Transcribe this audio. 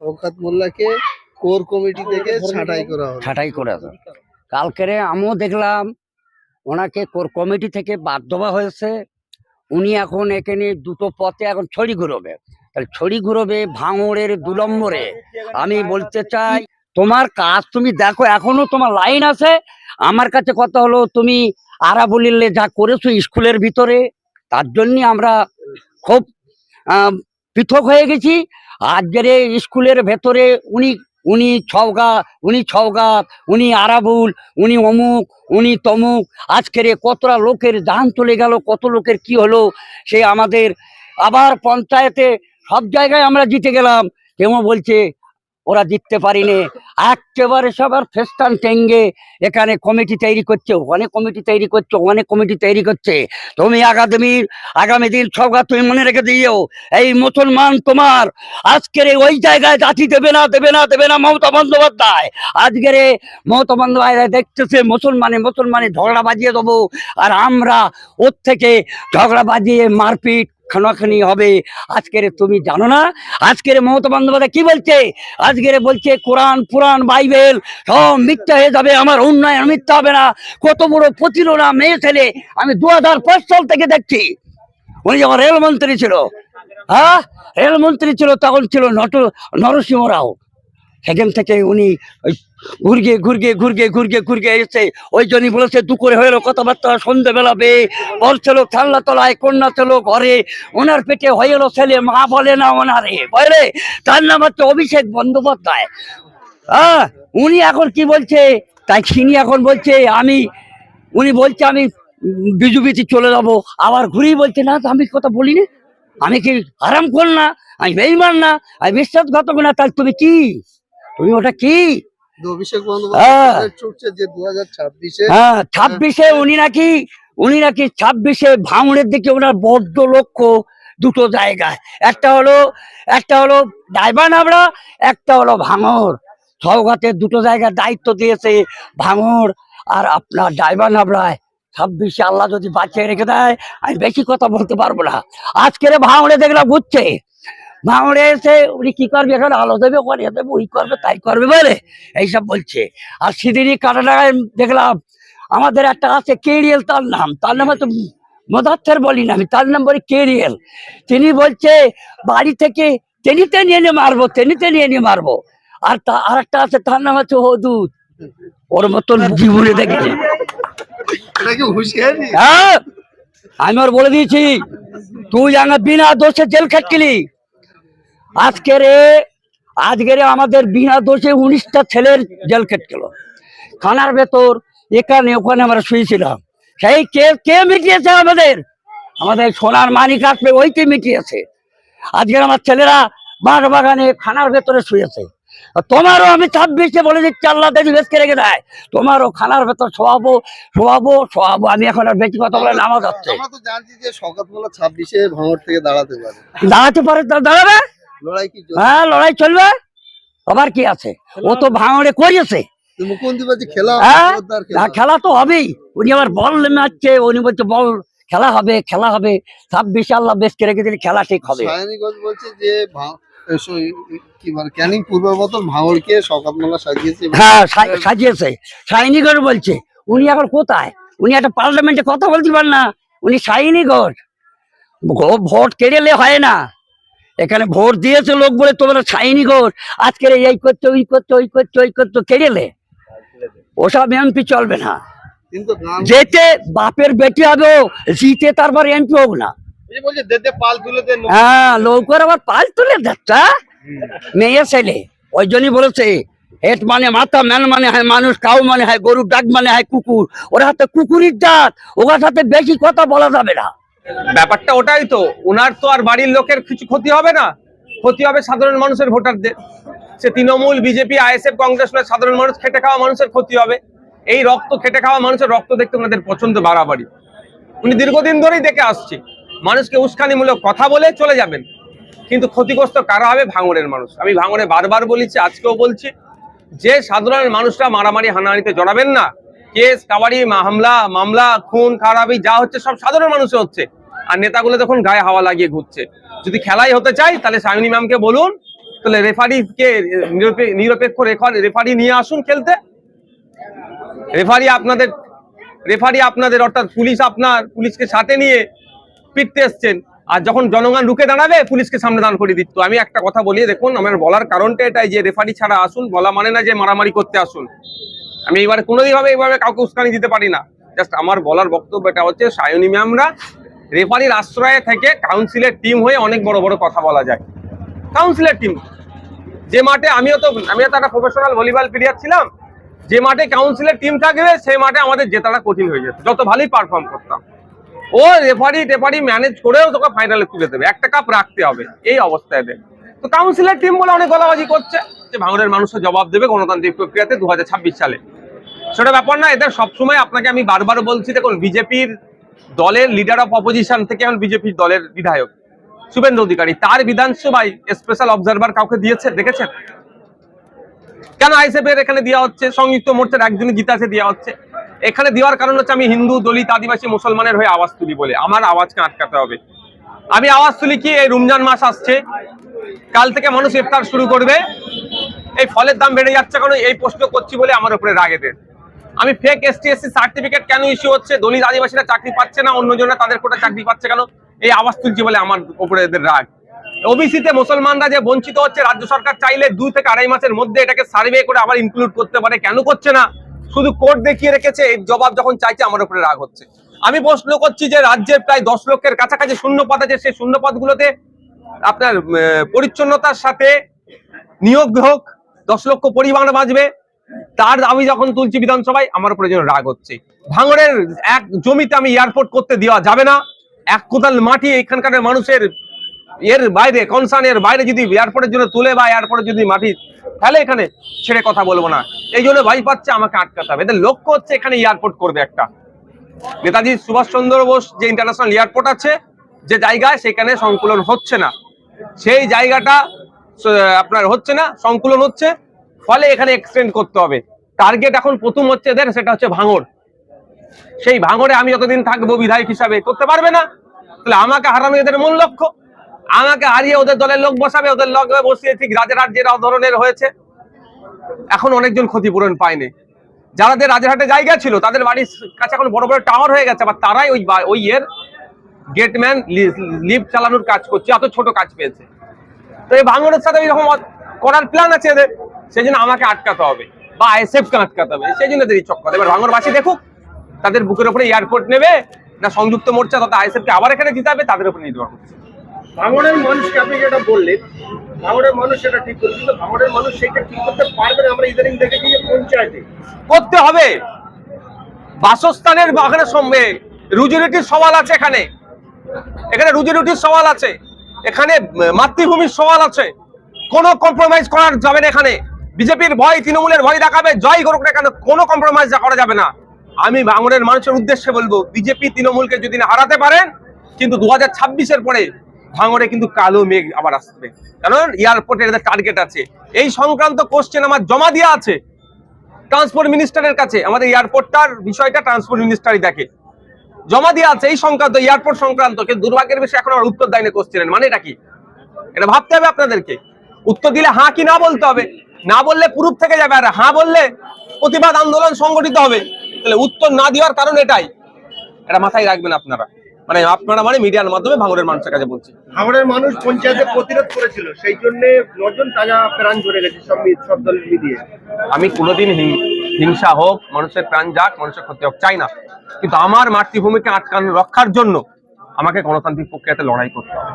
Shaukat মোল্লাকে core committee থেকে ছাঁটাই করা হলো। ছাঁটাই করে আছে কালকেরে আমিও দেখলাম ওনাকে কোর কমিটি থেকে বাদ দেওয়া হয়েছে। উনি এখন এখানে দুটো পথে এখন ছড়ি ঘুরবে। তাহলে ছড়ি ঘুরবে ভাঙড়ের দু নম্বরে আমি বলতে চাই তোমার কাজ তুমি দেখো এখনও তোমার লাইন আছে। আমার কাছে কথা হলো তুমি আরাবলিলে যা করেছ স্কুলের ভিতরে তার জন্যই আমরা খুব আহ, পৃথক হয়ে গেছি। আজকের স্কুলের ভেতরে উনি উনি ছওগা উনি ছওগা উনি আরাবুল, উনি অমুক, উনি তমুক। আজকের কতটা লোকের দান চলে গেল, কত লোকের কি হলো, সে আমাদের আবার পঞ্চায়েতে সব জায়গায় আমরা জিতে গেলাম। কেউ বলছে ওরা জিততে পারিনি। একেবারে সবার ফেস্টান টেঙ্গে এখানে কমিটি তৈরি করছে, ওখানে কমিটি তৈরি করছে, ওখানে কমিটি তৈরি করছে। তুমি আগামীর, আগামী দিন সবগা তুমি মনে রেখে দিও, এই মুসলমান তোমার। আজকের ওই জায়গায় জাতি দেবে না দেবে না দেবে না মমতা বন্দ্যোপাধ্যায়। আজকের মমতা বন্দ্যোপাধ্যায় দেখতেছে, মুসলমানে মুসলমানে ঝগড়া বাজিয়ে দেবো। আর আমরা ওর থেকে ঝগড়া বাজিয়ে মারপিট খানাখানি হবে। আজকের তুমি জানো না? আজকের মমতা বন্দ্যোপাধ্যায় কি বলছে? আজকের বলছে, কোরআন, পুরাণ, বাইবেল সব মিথ্যা হয়ে যাবে, আমার উন্নয়ন মিথ্যা হবে না। কত বড় প্রতিরোধা মেয়ে ছেলে, আমি দু হাজার পাঁচ সাল থেকে দেখছি। উনি যখন রেলমন্ত্রী ছিল হ্যাঁ? রেলমন্ত্রী ছিল, তখন ছিল নট নরসিংহ রাও সেখান থেকে উনি ঘুরগে ঘুরগে ঘুরগে ঘুরগে ঘুরগে, এসে ওই জন্যই বলেছে দুপুরে হয়ে কথাবার্তা সন্ধ্যেবেলা বে বলছিল খেলনা তলায়, কন্যা ছিল ঘরে। ওনার পেটে হয়ে গেলো ছেলে, মা বলে না ওনারে। বলে, তার নাম হচ্ছে অভিষেক বন্দ্যোপাধ্যায়। হ্যাঁ উনি এখন কি বলছে? তাই তিনি এখন বলছে, আমি উনি বলছে, আমি বিজুবিতে চলে যাব। আবার ঘুরেই বলছে, না, আমি কথা বলিনি। আমি কি আরাম কর না? আমি বেইমান না? আমি বিশ্বাসঘাতক না? তাহলে তুমি কি? তুমি ওটা কি? কিন্তু অভিষেক বন্দ্যোপাধ্যায় ছুটছে যে দু হাজার ছাব্বিশে হ্যাঁ ছাব্বিশে উনি নাকি উনি নাকি ছাব্বিশে ভাঙড়ের দিকে ওনার বড্ড লক্ষ্য দুটো জায়গায়। একটা হলো একটা হলো একটা হলো সৌগাতের দুটো জায়গার দায়িত্ব দিয়েছে ভাঙড় আর আপনার ডাইবানাবড়ায় ছাব্বিশে আল্লাহ যদি বাঁচিয়ে রেখে দেয় আমি বেশি কথা বলতে পারব না। আজকের ভাঙড়ে দেখলাম ঘুরছে। ভাঙড়ে এসে উনি কি করবে এখানে? আলো দেবে ওখানে দেবে ওই করবে তাই করবে বলে এইসব বলছে। আর সিদিরি কাটাডাগায় দেখলাম আমাদের একটা আছে কেরিয়েল তার নাম। তার নাম হচ্ছে মদার্থের বলি না আমি তার নাম বলি কেরিয়েল। তিনি বলছে বাড়ি থেকে টেনিতে নিয়ে নিয়ে মারবো টেনিতে নিয়ে নিয়ে মারবো। আর তা আর একটা আছে তার নাম হচ্ছে হদুদ। ওর মতন জীবনে দেখেছি। হ্যাঁ আমি ওর বলে দিয়েছি তুই আমার বিনা দোষে জেল খাটকিলি। আজকের আজকের আমাদের বিনা দোষে উনিশটা ছেলের জেল খেটছিল খানার ভেতর এখানে ওখানে আমরা শুয়েছিলাম। সেই কে কে মিটিয়েছে আমাদের? আমাদের সোনার মানিক আসবে ওইকে মিটিয়েছে। আজকের আমার ছেলেরা বাঁশ বাগানে খানার ভেতরে শুয়েছে। তোমারও আমি ছাব্বিশে বলে দিচ্ছি আল্লাহ বেশকে রেখে দেয়। তোমারও খানার ভেতর শোয়াবো শোয়াবো শোয়াবো। আমি এখন আর বেশি কথা বলে নামাজ থেকে দাঁড়াতে পারে দাঁড়াবে? হ্যাঁ লড়াই চলবে। আবার কি আছে? ও তো ভাঙড়ে করিয়েছে। খেলা হ্যাঁ? না, খেলা তো হবেই। উনি আবার বল মারছে উনি বলছে বল খেলা হবে খেলা হবে। ছাব্বিশে আল্লাহ বেশ রেখে দিলে খেলা ঠিক হবে। বলছে যে ক্যানিং ভাঙড়কে শওকাত সাজিয়েছে। হ্যাঁ সাজিয়েছে। সাইনিগড় বলছে উনি এখন কোথায়? উনি একটা পার্লামেন্টে কথা বলতে পারেন না। উনি সাইনিগড় ভোট কেড়েলে হয় না। এখানে ভোট দিয়েছে লোক বলে তোমরা সাইনিগড় আজকের এই করছে ওই করছে ওই করছে ওই করছে কেড়েলে ওসব এমপি চলবে না। যেতে বাপের বেটি হবে জিতে তারপর এমপি হোক না। হ্যাঁ নৌকার আবার পাল তুলে যাচ্ছে মেয়ে ছেলে। ওই জন্যই বলেছে হেট মানে মাথা ম্যান মানে হয় মানুষ কাউ মানে হয় গরুর ডাক মানে হয় কুকুর। ওরা হাতে কুকুরের ডাক ওর সাথে বেশি কথা বলা যাবে না। ব্যাপারটা ওটাই তো। ওনার তো আর বাড়ির লোকের কিছু ক্ষতি হবে না। ক্ষতি হবে সাধারণ মানুষের ভোটারদের। সে তৃণমূল, বিজেপি, আইএসএফ, কংগ্রেস নয়, সাধারণ মানুষ খেটে খাওয়া মানুষের ক্ষতি হবে। এই রক্ত, খেটে খাওয়া মানুষের রক্ত দেখতে ওনাদের পছন্দ বাড়াবাড়ি। উনি দীর্ঘদিন ধরেই দেখে আসছে। মানুষকে উস্কানিমূলক কথা বলে চলে যাবেন। কিন্তু ক্ষতিগ্রস্ত কারা হবে? ভাঙড়ের মানুষ। আমি ভাঙড়ে বারবার বলেছি, আজকেও বলছি, যে সাধারণ মানুষরা মারামারি, হানাহানিতে জড়াবেন না। কেস, কাবাডি হামলা, মামলা, খুন, খারাপি, যা হচ্ছে সব সাধারণ মানুষে হচ্ছে। আর নেতাগুলো তখন গায়ে হাওয়া লাগিয়ে ঘুরছে। যদি খেলাই হতে চাই, তাহলে সায়নী ম্যামকে বলুন, তাহলে রেফারিকে নিরপে- নিরপেক্ষ রেফারি নিয়ে আসুন খেলতে। রেফারি আপনাদের রেফারি আপনাদের, অর্থাৎ পুলিশ আপনার, পুলিশকে সাথে নিয়ে পিটতে এসছেন। আর যখন জনগণ রুখে দাঁড়াবে, পুলিশকে সামনে দাঁড় করে দিত। আমি একটা কথা বলি দেখুন, আমার বলার কারণটা এটাই যে রেফারি ছাড়া আসুন, বলা মানে না যে মারামারি করতে আসুন। আমি এইবারে কোনোদিন ভাবে এইভাবে কাউকে উস্কানি দিতে পারি না। জাস্ট আমার বলার বক্তব্য এটা হচ্ছে সায়নী ম্যামরা রেফারির আশ্রয়ে থেকে কাউন্সিলের টিম হয়ে অনেক বড় বড় কথা বলা যায়। কাউন্সিলের টিম যে মাঠে আমিও তো আমিও তো একটা প্রফেশনাল ভলিবল প্লেয়ার ছিলাম, যে মাঠে কাউন্সিলের টিম থাকবে, সেই মাঠে আমাদের জেতাটা কঠিন হয়ে যেত। যত ভালোই পারফর্ম করতাম। ও রেফারি টেফারি ম্যানেজ করেও তোকে ফাইনালে তুলে দেবে। একটা কাপ রাখতে হবে, এই অবস্থায় দেবে তো কাউন্সিলের টিম বলে অনেক গলাবাজি করছে, যে ভাঙড়ের মানুষের জবাব দেবে গণতান্ত্রিক প্রক্রিয়াতে দু হাজার ছাব্বিশ সালে। সেটা ব্যাপার না, এদের সবসময় আপনাকে আমি বারবার বলছি, দেখুন, বিজেপির দলের লিডার অফ অপোজিশন থেকে এখন বিজেপির দলের বিধায়ক। শুভেন্দু অধিকারী, তার বিধানসভায় স্পেশাল অবজারভার কাউকে দিয়েছে? দেখেছেন? কেন আইসেফ এর এখানে দেওয়া হচ্ছে? সংযুক্ত মোর্চার একজনই গীতাসে দেওয়া হচ্ছে। এখানে দেওয়ার কারণ হচ্ছে আমি হিন্দু, দলিত, আদিবাসী, মুসলমানের হয়ে আওয়াজ তুলি বলে। আমার আওয়াজকে আটকাতে হবে। আমি আওয়াজ তুলি কি? এই রমজান মাস আসছে। কাল থেকে মানুষ ইফতার শুরু করবে। এই ফলের দাম বেড়ে যাচ্ছে কেন? এই প্রশ্ন করছি বলে আমার উপরে রাগ এদের। আমি ফেক এসটি এসসি সার্টিফিকেট কেন ইস্যু হচ্ছে? দলিত আদিবাসীরা চাকরি পাচ্ছে না অন্যজনে তাদের কোটা চাকরি পাচ্ছে কেন? এই আওয়াজ তুলছি বলে আমার উপরে এদের রাগ। ওবিসিতে মুসলমানরা যে বঞ্চিত হচ্ছে, রাজ্য সরকার চাইলে দুই থেকে আড়াই মাসের মধ্যে এটাকে সার্ভে করে আবার ইনক্লুড করতে পারে। কেন করছে না? শুধু কোর্ট দেখিয়ে রেখেছে এই জবাব যখন চাইছে, আমার উপরে রাগ হচ্ছে। আমি প্রশ্ন করছি যে রাজ্যের প্রায় দশ লক্ষের কাছাকাছি শূন্য পদ আছে, সেই শূন্য পদগুলোতে আপনার পরিচ্ছন্নতার সাথে নিয়োগ হোক, দশ লক্ষ পরিবার বাঁচবে তার দাবি যখন তুলছি বিধানসভায়, আমার উপরে যেন রাগ হচ্ছে। ভাঙড়ের এক জমিতে আমি এয়ারপোর্ট করতে দেওয়া যাবে না। এক কোদাল মাটি এখানকার মানুষের এর বাইরে কনসার্ন এর বাইরে যদি এয়ারপোর্টের জন্য তুলে বা এয়ারপোর্টের যদি মাটি ফেলে এখানে, ছেড়ে কথা বলব না। এই জন্য ভাই পাচ্ছে, আমাকে আটকাতে হবে। এদের লক্ষ্য হচ্ছে এখানে এয়ারপোর্ট করবে একটা। নেতাজি সুভাষচন্দ্র বোস যে ইন্টারন্যাশনাল এয়ারপোর্ট আছে, যে জায়গায় সেখানে সংকুলন হচ্ছে না। সেই জায়গাটা আপনার হচ্ছে না, সংকুলন হচ্ছে। ফলে এখানে এক্সটেন্ড করতে হবে। টার্গেট এখন প্রথম হচ্ছে এদের, সেটা হচ্ছে ভাঙর সেই ভাঙরে আমি যতদিন থাকব বিধায়ক হিসাবে, করতে পারবে না? তাহলে আমাকে হারানো এদের মূল লক্ষ্য? আমাকে হারিয়ে ওদের দলের লোক বসাবে, ওদের লোক বসিয়ে ঠিক রাজারহাট যে ধরনের হয়েছে। এখন অনেকজন ক্ষতিপূরণ পায়নি। যাদের রাজারহাটে জায়গা ছিল, তাদের বাড়ির কাছে এখন বড় বড় টাওয়ার হয়ে গেছে, আবার তারাই ওই বা- ওই এর গেটম্যান লিফট চালানোর কাজ করছে এত ছোট কাজ পেয়েছে। তো এই ভাঙনের সাথে এরকম করার প্ল্যান আছে এদের সেই জন্য আমাকে আটকাতে হবে বা আইএসএফ কে আটকাতে হবে সেই জন্য এদের এই চক্কর। এবার ভাঙরবাসী দেখুক তাদের বুকের উপরে এয়ারপোর্ট নেবে না সংযুক্ত মোর্চা তথা আইএসএফ কে আবার এখানে জিতাবে তাদের উপর নির্ভর করছে। ভাঙড়ের মানুষকে আপনি যেটা বললেন ভাঙড়ের মানুষ সেটা ঠিক করছে কিন্তু ভাঙড়ের মানুষ সেটা ঠিক করতে পারবে না। আমরা ইদানিং দেখেছি যে পঞ্চায়েতে। করতে হবে। বাসস্থানের সঙ্গে রুজি রুটির সওয়াল আছে এখানে। এখানে রুজি রুটির সওয়াল আছে। এখানে মাতৃভূমির সওয়াল আছে। কোনো কম্প্রোমাইজ করার যাবে না এখানে। বিজেপির ভয়, তৃণমূলের ভয় দেখাবে, জয় করুক না কেন, কোনো কম্প্রোমাইজ করা যাবে না। আমি বাংলার মানুষের উদ্দেশ্যে বলব, বিজেপি, তৃণমূলকে যদি না হারাতে পারেন, কিন্তু দু হাজার পরে ভাঙড়ে কিন্তু কালো মেঘ আবার আসবে। কারণ এয়ারপোর্টের টার্গেট আছে। এই সংক্রান্ত কোশ্চেন আমার জমা দেওয়া আছে ট্রান্সপোর্ট মিনিস্টারের কাছে। আমাদের এয়ারপোর্টটার বিষয়টা ট্রান্সপোর্ট মিনিস্টারই দেখে। জমা দেওয়া আছে এই সংক্রান্ত এয়ারপোর্ট সংক্রান্ত, কিন্তু দুর্ভাগ্যের বিষয়ে এখন আর উত্তর দেয়নি কোশ্চেনের মানে এটা কি? এটা ভাবতে হবে আপনাদেরকে। উত্তর দিলে হ্যাঁ কি না বলতে হবে। না বললে পুরুপ থেকে যাবে আর হ্যাঁ বললে প্রতিবাদ আন্দোলন সংগঠিত হবে। তাহলে উত্তর না দেওয়ার কারণ এটাই। এটা মাথায় রাখবেন আপনারা। মানে আপনারা মানে মিডিয়ার মাধ্যমে ভাঙড়ের মানুষের কাছে বলছি। ভাঙড়ের মানুষ পঞ্চায়েতে প্রতিরোধ করেছিল সেই জন্য নজন তাজা প্রাণ ঝরে গেছে সব সব দল মিলিয়ে। আমি কোনোদিন হিংসা হোক মানুষের প্রাণ যাক মানুষের ক্ষতি হোক চাই না। কিন্তু আমার মাতৃভূমিকে আটকানো রক্ষার জন্য আমাকে গণতান্ত্রিক প্রক্রিয়াতে লড়াই করতে হবে।